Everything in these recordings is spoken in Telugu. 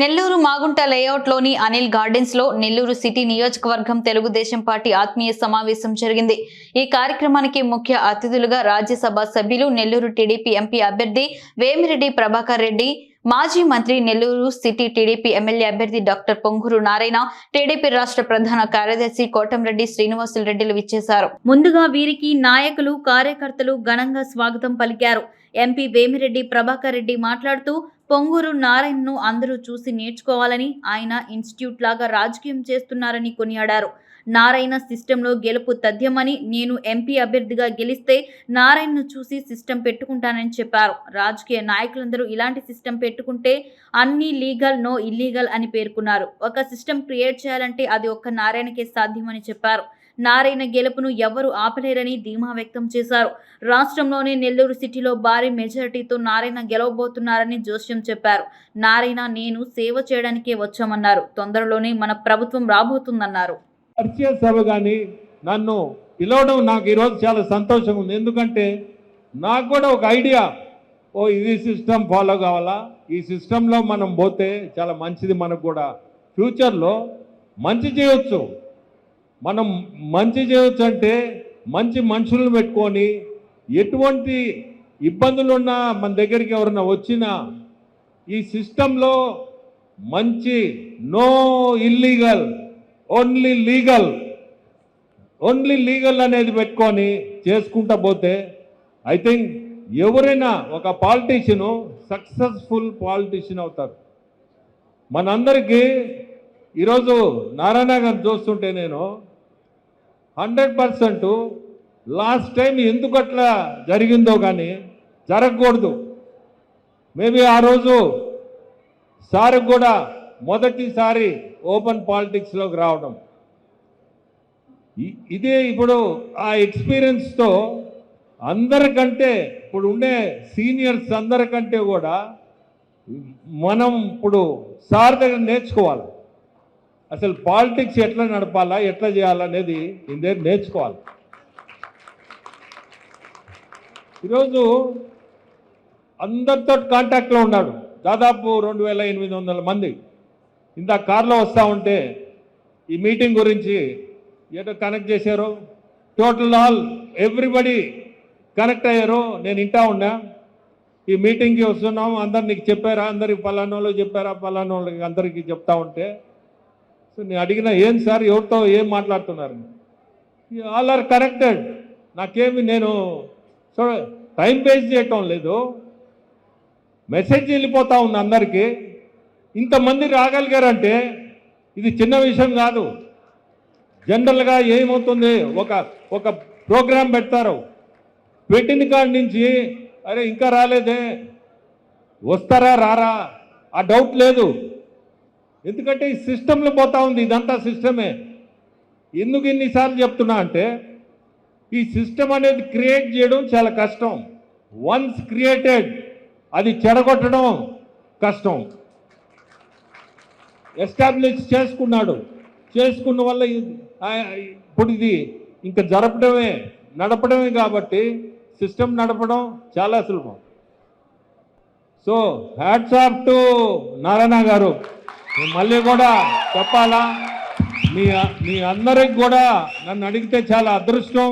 నెల్లూరు మాగుంట లేఅవుట్లోని అనిల్ గార్డెన్స్లో నెల్లూరు సిటీ నియోజకవర్గం తెలుగుదేశం పార్టీ ఆత్మీయ సమావేశం జరిగింది. ఈ కార్యక్రమానికి ముఖ్య అతిథులుగా రాజ్యసభ సభ్యులు నెల్లూరు టీడీపీ ఎంపీ అభ్యర్థి వేమిరెడ్డి ప్రభాకర్ రెడ్డి మాజీ మంత్రి నెల్లూరు సిటీ టీడీపీ ఎమ్మెల్యే అభ్యర్థి డాక్టర్ పొంగూరు నారాయణ టీడీపీ రాష్ట్ర ప్రధాన కార్యదర్శి కోటంరెడ్డి శ్రీనివాసులు రెడ్డిలు విచ్చేశారు. ముందుగా వీరికి నాయకులు కార్యకర్తలు ఘనంగా స్వాగతం పలికారు. ఎంపీ వేమిరెడ్డి ప్రభాకర్ రెడ్డి మాట్లాడుతూ పొంగూరు నారాయణను అందరూ చూసి నేర్చుకోవాలని ఆయన ఇన్స్టిట్యూట్ లాగా రాజకీయం చేస్తున్నారని కొనియాడారు. నారాయణ సిస్టంలో గెలుపు తథ్యమని నేను ఎంపీ అభ్యర్థిగా గెలిస్తే నారాయణను చూసి సిస్టమ్ పెట్టుకుంటానని చెప్పారు. రాజకీయ నాయకులందరూ ఇలాంటి సిస్టమ్ పెట్టుకుంటే అన్ని లీగల్ నో ఇల్లీగల్ అని పేర్కొన్నారు. ఒక సిస్టమ్ క్రియేట్ చేయాలంటే అది ఒక్క నారాయణకే సాధ్యమని చెప్పారు. నారాయణ గెలుపును ఎవరు ఆపలేరని ధీమా వ్యక్తం చేశారు. రాష్ట్రంలోనే నెల్లూరు సిటీలో భారీ మెజారిటీతో నారాయణ గెలవబోతున్నారని జోస్యం చెప్పారు. నారాయణ నేను సేవ చేయడానికే వచ్చామన్నారు. తొందరలోనే మన ప్రభుత్వం రాబోతుందన్నారు. పరిచయ సభ కానీ నన్ను పిలవడం నాకు ఈరోజు చాలా సంతోషంగా ఉంది. ఎందుకంటే నాకు కూడా ఒక ఐడియా. ఓ ఇది సిస్టమ్ ఫాలో కావాలా? ఈ సిస్టంలో మనం పోతే చాలా మంచిది మనకు కూడా. ఫ్యూచర్లో మంచి చేయొచ్చు. మనం మంచి చేయొచ్చు అంటే మంచి మనుషులను పెట్టుకొని ఎటువంటి ఇబ్బందులు ఉన్నా మన దగ్గరికి ఎవరైనా వచ్చినా ఈ సిస్టంలో మంచి no illegal only legal only legal అనేది పెట్టుకొని చేసుకుంటా పోతే ఐ థింక్ ఎవరైనా ఒక పాలిటీషియను సక్సెస్ఫుల్ పాలిటీషియన్ అవుతారు. మనందరికీ ఈరోజు నారాయణ గారు చూస్తుంటే నేను హండ్రెడ్ పర్సెంట్ లాస్ట్ టైం ఎందుకు అట్లా జరిగిందో కానీ జరగకూడదు. మేబీ ఆ రోజు సార్ కూడా మొదటిసారి ఓపెన్ పాలిటిక్స్లోకి రావడం. ఇ- ఇదే ఇప్పుడు ఆ ఎక్స్పీరియన్స్తో అందరికంటే ఇప్పుడు ఉండే సీనియర్స్ అందరికంటే కూడా మనం ఇప్పుడు సార్ దగ్గర నేర్చుకోవాలి. అసలు పాలిటిక్స్ ఎట్లా నడపాలా ఎట్లా చేయాలనేది ఇందే నేర్చుకోవాలి. ఈరోజు అందరితో కాంటాక్ట్లో ఉన్నాడు. దాదాపు రెండు వేల ఎనిమిది వందల మంది. ఇంత కార్లో వస్తూ ఉంటే ఈ మీటింగ్ గురించి ఏదో కనెక్ట్ చేశారు టోటల్ ఆల్ ఎవ్రీబడి కనెక్ట్ అయ్యారు నేను ఇంటా ఉన్నా. ఈ మీటింగ్కి వస్తున్నాం అందరు నీకు చెప్పారా అందరికి పలానోళ్ళు చెప్పారా పలానోళ్ళకి అందరికీ చెప్తా ఉంటే సో నేను అడిగిన ఏం సార్? ఎవరితో ఏం మాట్లాడుతున్నారు? All are connected. నాకేమి నేను సో టైం వేస్ట్ చేయటం లేదు. మెసేజ్ వెళ్ళిపోతా ఉంది అందరికీ. ఇంతమంది రాగలిగారంటే ఇది చిన్న విషయం కాదు. జనరల్గా ఏమవుతుంది? ఒక ఒక ప్రోగ్రాం పెడతారు. పెట్టిన కాడి నుంచి అరే ఇంకా రాలేదే. వస్తారా రారా? ఆ డౌట్ లేదు. ఎందుకంటే ఈ సిస్టంలో పోతా ఉంది ఇదంతా సిస్టమే. ఎందుకు ఇన్నిసార్లు చెప్తున్నా అంటే ఈ సిస్టమ్ అనేది క్రియేట్ చేయడం చాలా కష్టం. వన్స్ క్రియేటెడ్ అది చెడగొట్టడం కష్టం. ఎస్టాబ్లిష్ చేసుకున్నాడు. చేసుకున్న వల్ల ఇప్పుడు ఇది ఇంకా జరపడమే నడపడమే కాబట్టి సిస్టమ్ నడపడం చాలా సులభం. So hats off to Narayana garu. మళ్ళీ కూడా చెప్పాలా? మీ మీ అందరికి కూడా నన్ను అడిగితే చాలా అదృష్టం.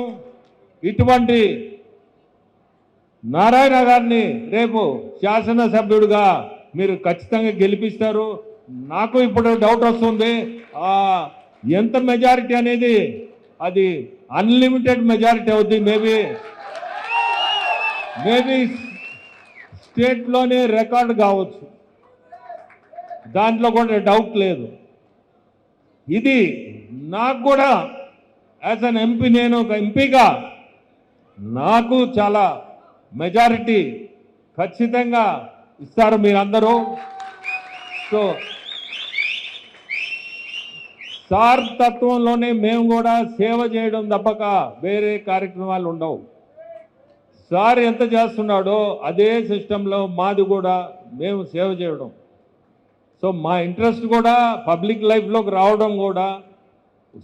ఇటువంటి నారాయణ గారిని రేపు శాసనసభ్యుడిగా మీరు ఖచ్చితంగా గెలిపిస్తారు. నాకు ఇప్పుడు డౌట్ వస్తుంది. ఎంత మెజారిటీ అనేది అది అన్లిమిటెడ్ మెజారిటీ అవుద్ది. మేబీ మేబీ స్టేట్లోనే రికార్డు కావచ్చు. దాంట్లో కూడా డౌట్ లేదు. ఇది నాకు కూడా యాజ్ అన్ ఎంపీ నేను ఒక ఎంపీగా నాకు చాలా మెజారిటీ ఖచ్చితంగా ఇస్తారు మీరందరూ. సో సార్ తత్వంలోనే మేము కూడా సేవ చేయడం తప్పక వేరే కార్యక్రమాలు ఉండవు. సార్ ఎంత చేస్తున్నాడో అదే సిస్టంలో మాది కూడా మేము సేవ చేయడం. సో మా ఇంట్రెస్ట్ కూడా పబ్లిక్ లైఫ్లోకి రావడం కూడా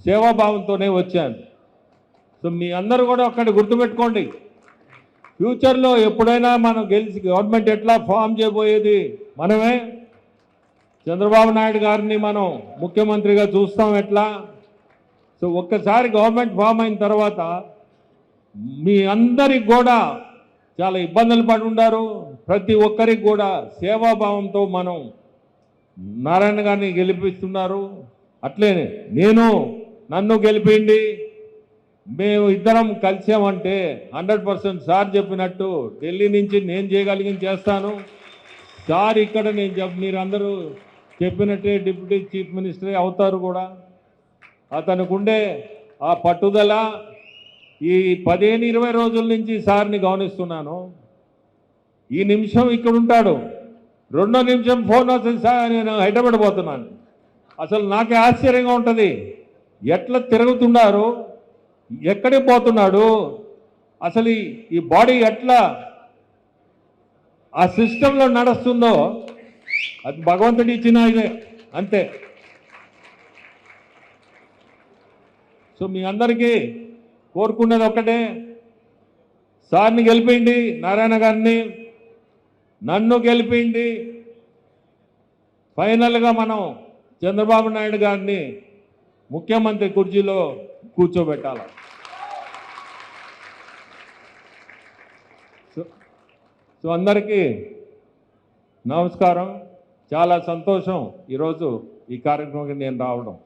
సేవాభావంతోనే వచ్చాను. సో మీ అందరూ కూడా ఒక్కటి గుర్తుపెట్టుకోండి. ఫ్యూచర్లో ఎప్పుడైనా మనం గెలిచి గవర్నమెంట్ ఎట్లా ఫామ్ చేయబోయేది మనమే. చంద్రబాబు నాయుడు గారిని మనం ముఖ్యమంత్రిగా చూస్తాం ఎట్లా? సో ఒక్కసారి గవర్నమెంట్ ఫామ్ అయిన తర్వాత మీ అందరికి కూడా చాలా ఇబ్బందులు పడి ఉండారు ప్రతి ఒక్కరికి కూడా సేవాభావంతో మనం నారాయణ గారిని గెలిపిస్తున్నారు. అట్లే నేను నన్ను గెలిపిండి మేము ఇద్దరం కలిసామంటే హండ్రెడ్ పర్సెంట్ సార్ చెప్పినట్టు ఢిల్లీ నుంచి నేను చేయగలిగింది చేస్తాను. సార్ ఇక్కడ నేను చెప్ మీరందరూ చెప్పినట్టే డిప్యూటీ చీఫ్ మినిస్టరే అవుతారు కూడా. అతనుకుండే ఆ పట్టుదల ఈ పదిహేను ఇరవై రోజుల నుంచి సార్ని గమనిస్తున్నాను. ఈ నిమిషం ఇక్కడ ఉంటాడు రెండో నిమిషం ఫోన్ వస్తుంది సార్ నేను హైదరాబాద్ పోతున్నాను. అసలు నాకే ఆశ్చర్యంగా ఉంటుంది. ఎట్లా తిరుగుతున్నారు? ఎక్కడికి పోతున్నాడు? అసలు ఈ- బాడీ ఎట్లా ఆ సిస్టంలో నడుస్తుందో? అది భగవంతుడి ఇచ్చిన ఇదే. అంతే. సో మీ అందరికీ కోరుకున్నది ఒక్కటే. సార్ని గెలిపిండి నారాయణ గారిని నన్ను గెలిపిండి. ఫైనల్గా మనం చంద్రబాబు నాయుడు గారిని ముఖ్యమంత్రి కుర్చీలో కూర్చోబెట్టాలి. సో సో అందరికీ నమస్కారం. చాలా సంతోషం ఈరోజు ఈ కార్యక్రమానికి నేను రావడం.